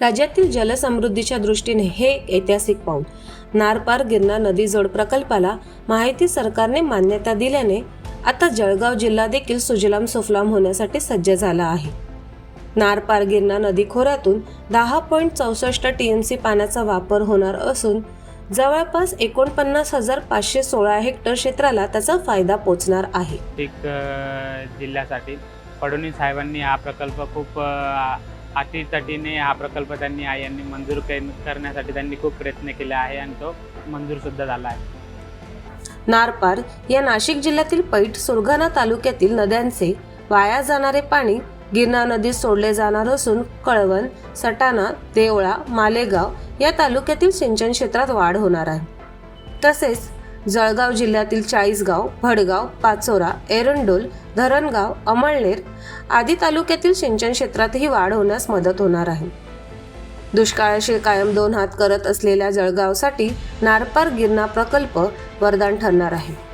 राज्यातील जलसमृद्धीच्या दृष्टीने हे एक ऐतिहासिक पाऊल. नारपार गिरणा नदी जोड प्रकल्पाला माहिती सरकारने मान्यता दिल्याने आता जळगाव जिल्हा देखील सुजलाम सुफलाम होण्यासाठी सज्ज झाला आहे. नारपार गिरणा नदी खोऱ्यातून दहा पॉईंट चौसष्ट टी एम सी पाण्याचा वापर होणार असून जवळपास एकोणपन्नास हजार पाचशे सोळा हेक्टर क्षेत्राला त्याचा फायदा पोचणार आहे. जिल्ह्यासाठी फडणवीस साहेबांनी हा प्रकल्प खूप अटीतटीने हा प्रकल्प त्यांनी आ- यांनी मंजूर के- करण्यासाठी त्यांनी खूप प्रयत्न केले आहे आणि तो मंजूर सुद्धा झाला आहे. नारपार या नाशिक जिल्ह्यातील पैठ सुरगाणा तालुक्यातील नद्यांचे वाया जाणारे पाणी गिरणा नदीत सोडले जाणार असून कळवण सटाणा देवळा मालेगाव या तालुक्यातील सिंचन क्षेत्रात वाढ होणार आहे. तसेच जळगाव जिल्ह्यातील चाळीसगाव भडगाव पाचोरा एरंडोल धरणगाव अमळनेर आदी तालुक्यातील सिंचन क्षेत्रातही वाढ होण्यास मदत होणार आहे. दुष्काळाशी कायम दोन हात करत असलेल्या जळगावसाठी नारपार गिरणा प्रकल्प वरदान ठरणार आहे.